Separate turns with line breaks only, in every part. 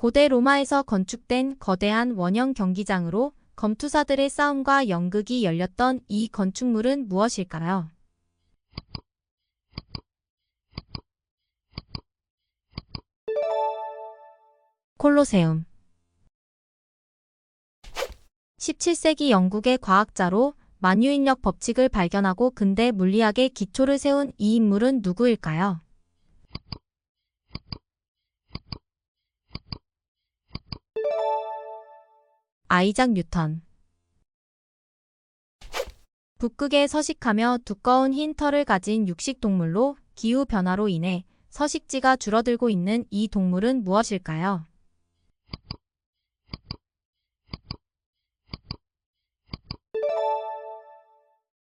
고대 로마에서 건축된 거대한 원형 경기장으로 검투사들의 싸움과 연극이 열렸던 이 건축물은 무엇일까요? 콜로세움 17세기 영국의 과학자로 만유인력 법칙을 발견하고 근대 물리학의 기초를 세운 이 인물은 누구일까요? 아이작 뉴턴 북극에 서식하며 두꺼운 흰 털을 가진 육식 동물로 기후 변화로 인해 서식지가 줄어들고 있는 이 동물은 무엇일까요?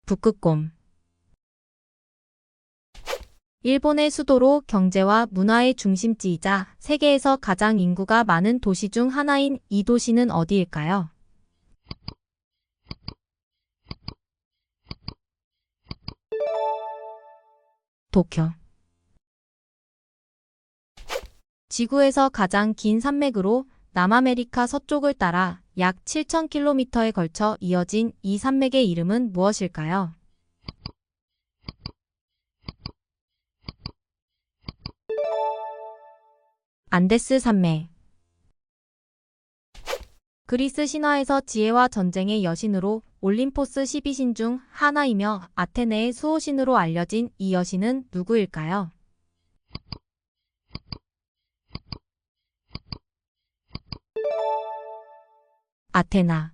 북극곰 일본의 수도로 경제와 문화의 중심지이자 세계에서 가장 인구가 많은 도시 중 하나인 이 도시는 어디일까요? 도쿄 지구에서 가장 긴 산맥으로 남아메리카 서쪽을 따라 약 7,000km에 걸쳐 이어진 이 산맥의 이름은 무엇일까요? 안데스 산맥 그리스 신화에서 지혜와 전쟁의 여신으로 올림포스 12신 중 하나이며 아테네의 수호신으로 알려진 이 여신은 누구일까요? 아테나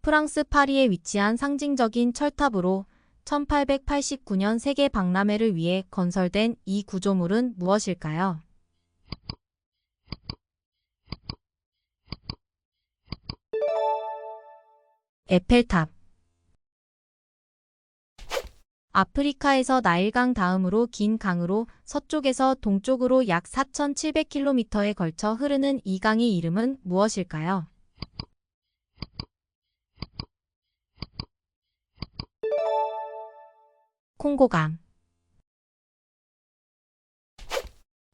프랑스 파리에 위치한 상징적인 철탑으로 1889년 세계 박람회를 위해 건설된 이 구조물은 무엇일까요? 에펠탑 아프리카에서 나일강 다음으로 긴 강으로 서쪽에서 동쪽으로 약 4,700km에 걸쳐 흐르는 이 강의 이름은 무엇일까요? 콩고강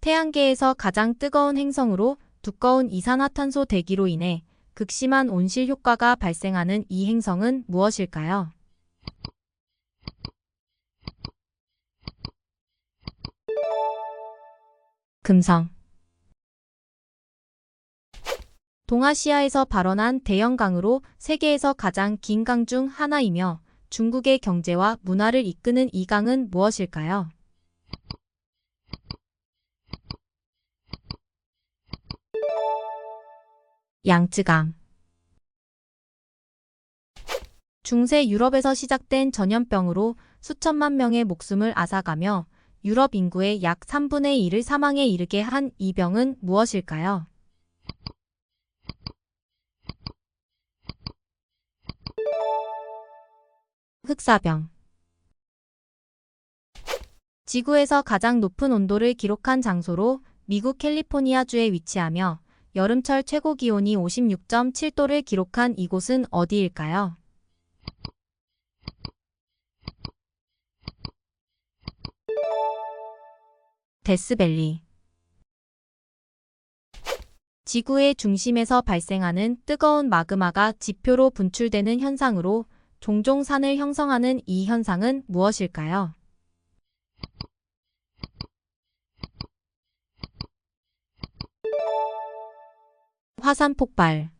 태양계에서 가장 뜨거운 행성으로 두꺼운 이산화탄소 대기로 인해 극심한 온실 효과가 발생하는 이 행성은 무엇일까요? 금성 동아시아에서 발원한 대형강으로 세계에서 가장 긴 강 중 하나이며 중국의 경제와 문화를 이끄는 이 강은 무엇일까요? 양쯔강 중세 유럽에서 시작된 전염병으로 수천만 명의 목숨을 앗아가며 유럽 인구의 약 3분의 1을 사망에 이르게 한 이 병은 무엇일까요? 흑사병 지구에서 가장 높은 온도를 기록한 장소로 미국 캘리포니아주에 위치하며 여름철 최고 기온이 56.7도를 기록한 이곳은 어디일까요? 데스밸리 지구의 중심에서 발생하는 뜨거운 마그마가 지표로 분출되는 현상으로 종종 산을 형성하는 이 현상은 무엇일까요? 화산 폭발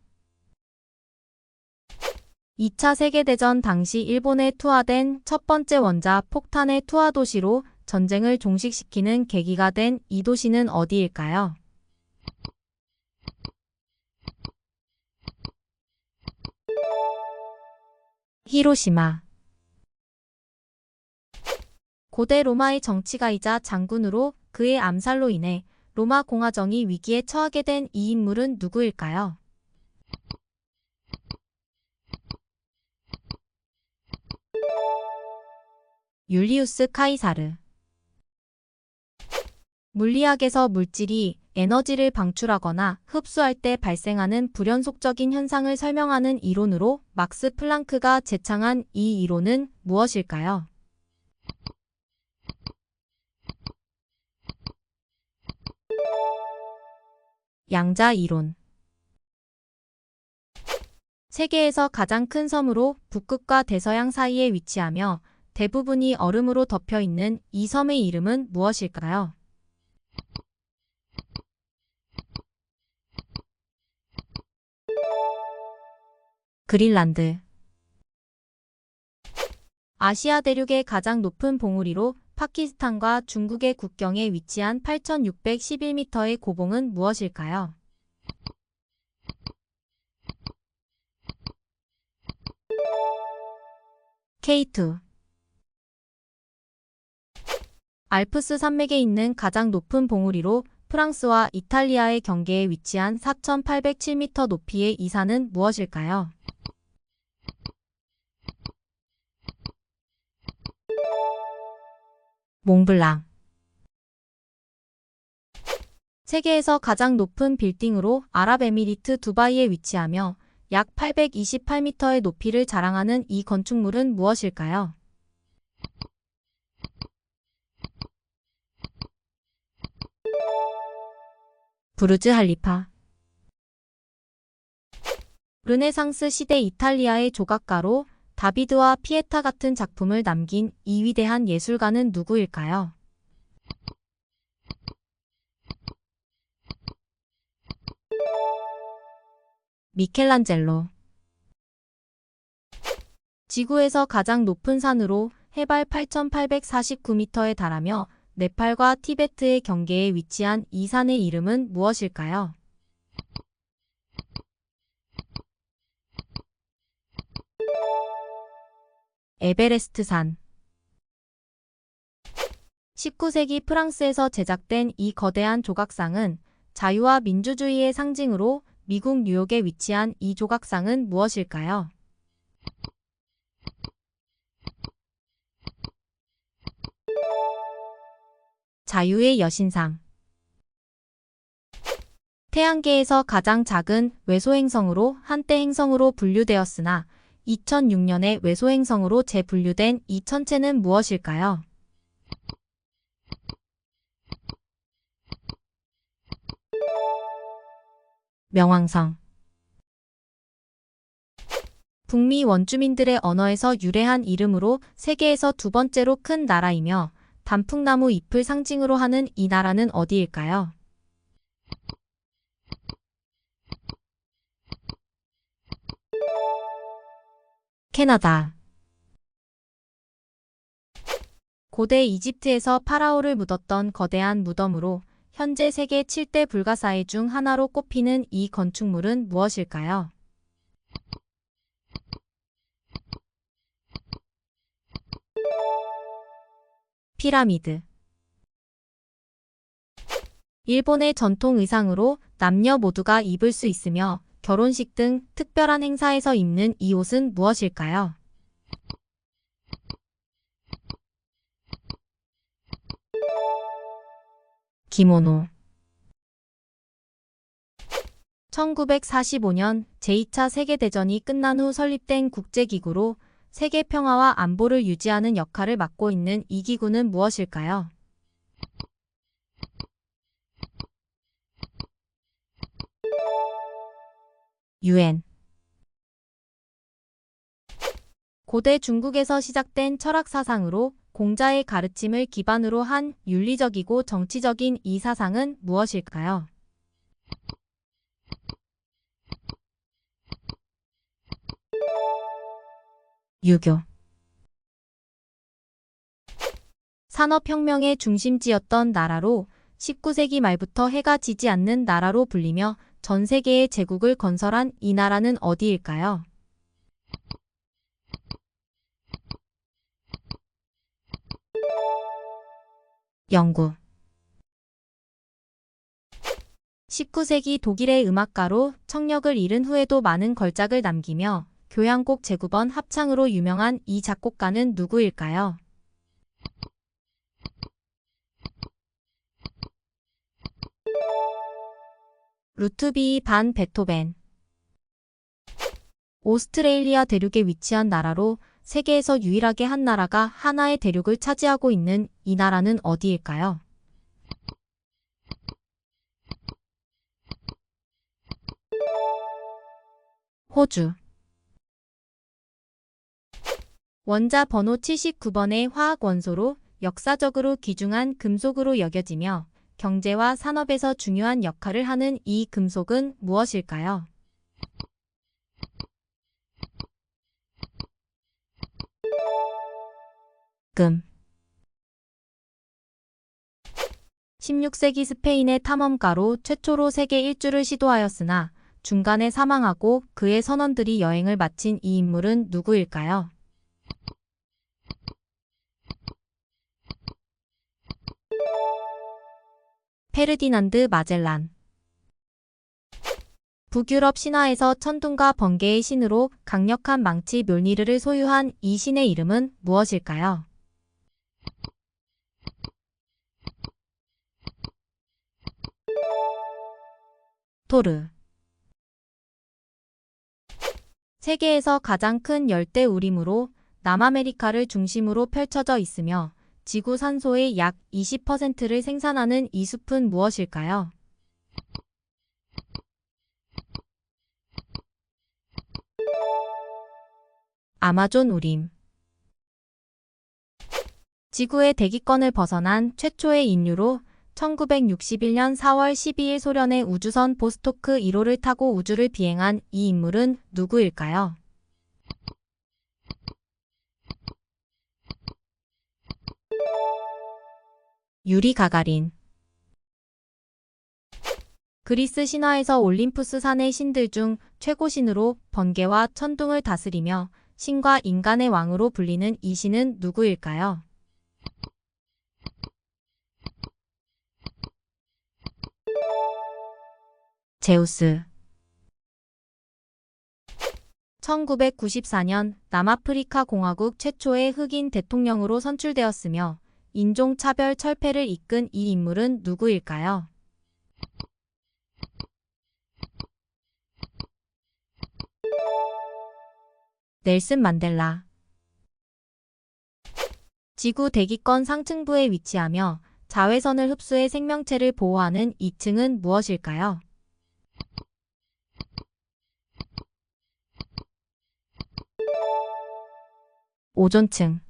2차 세계대전 당시 일본에 투하된 첫 번째 원자 폭탄의 투하 도시로 전쟁을 종식시키는 계기가 된 이 도시는 어디일까요? 히로시마 고대 로마의 정치가이자 장군으로 그의 암살로 인해 로마 공화정이 위기에 처하게 된 이 인물은 누구일까요? 율리우스 카이사르 물리학에서 물질이 에너지를 방출하거나 흡수할 때 발생하는 불연속적인 현상을 설명하는 이론으로 막스 플랑크가 제창한 이 이론은 무엇일까요? 양자 이론 세계에서 가장 큰 섬으로 북극과 대서양 사이에 위치하며 대부분이 얼음으로 덮여 있는 이 섬의 이름은 무엇일까요? 그린란드 아시아 대륙의 가장 높은 봉우리로 파키스탄과 중국의 국경에 위치한 8,611m의 고봉은 무엇일까요? K2 알프스 산맥에 있는 가장 높은 봉우리로 프랑스와 이탈리아의 경계에 위치한 4,807m 높이의 이 산은 무엇일까요? 몽블랑 세계에서 가장 높은 빌딩으로 아랍에미리트 두바이에 위치하며 약 828m의 높이를 자랑하는 이 건축물은 무엇일까요? 부르즈 할리파 르네상스 시대 이탈리아의 조각가로 다비드와 피에타 같은 작품을 남긴 이 위대한 예술가는 누구일까요? 미켈란젤로 지구에서 가장 높은 산으로 해발 8,849m에 달하며 네팔과 티베트의 경계에 위치한 이 산의 이름은 무엇일까요? 에베레스트산 19세기 프랑스에서 제작된 이 거대한 조각상은 자유와 민주주의의 상징으로 미국 뉴욕에 위치한 이 조각상은 무엇일까요? 자유의 여신상 태양계에서 가장 작은 외소행성으로 한때 행성으로 분류되었으나 2006년에 외소행성으로 재분류된 이 천체는 무엇일까요? 명왕성 북미 원주민들의 언어에서 유래한 이름으로 세계에서 두 번째로 큰 나라이며 단풍나무 잎을 상징으로 하는 이 나라는 어디일까요? 캐나다 고대 이집트에서 파라오를 묻었던 거대한 무덤으로 현재 세계 7대 불가사의 중 하나로 꼽히는 이 건축물은 무엇일까요? 피라미드 일본의 전통 의상으로 남녀 모두가 입을 수 있으며 결혼식 등 특별한 행사에서 입는 이 옷은 무엇일까요? 기모노 1945년 제2차 세계대전이 끝난 후 설립된 국제기구로 세계 평화와 안보를 유지하는 역할을 맡고 있는 이 기구는 무엇일까요? 유엔 고대 중국에서 시작된 철학 사상으로 공자의 가르침을 기반으로 한 윤리적이고 정치적인 이 사상은 무엇일까요? 유교 산업혁명의 중심지였던 나라로 19세기 말부터 해가 지지 않는 나라로 불리며 전 세계의 제국을 건설한 이 나라는 어디일까요? 영구 19세기 독일의 음악가로 청력을 잃은 후에도 많은 걸작을 남기며 교향곡 제구번 합창으로 유명한 이 작곡가는 누구일까요? 루트비 반 베토벤 오스트레일리아 대륙에 위치한 나라로 세계에서 유일하게 한 나라가 하나의 대륙을 차지하고 있는 이 나라는 어디일까요? 호주 원자 번호 79번의 화학 원소로 역사적으로 귀중한 금속으로 여겨지며 경제와 산업에서 중요한 역할을 하는 이 금속은 무엇일까요? 금 16세기 스페인의 탐험가로 최초로 세계 일주를 시도하였으나 중간에 사망하고 그의 선원들이 여행을 마친 이 인물은 누구일까요? 페르디난드 마젤란 북유럽 신화에서 천둥과 번개의 신으로 강력한 망치 묘니르를 소유한 이 신의 이름은 무엇일까요? 토르 세계에서 가장 큰 열대 우림으로 남아메리카를 중심으로 펼쳐져 있으며 지구 산소의 약 20%를 생산하는 이 숲은 무엇일까요? 아마존 우림 지구의 대기권을 벗어난 최초의 인류로 1961년 4월 12일 소련의 우주선 보스토크 1호를 타고 우주를 비행한 이 인물은 누구일까요? 유리 가가린 그리스 신화에서 올림푸스 산의 신들 중 최고 신으로 번개와 천둥을 다스리며 신과 인간의 왕으로 불리는 이 신은 누구일까요? 제우스 1994년 남아프리카 공화국 최초의 흑인 대통령으로 선출되었으며 인종차별 철폐를 이끈 이 인물은 누구일까요? 넬슨 만델라 지구 대기권 상층부에 위치하며 자외선을 흡수해 생명체를 보호하는 2층은 무엇일까요? 오존층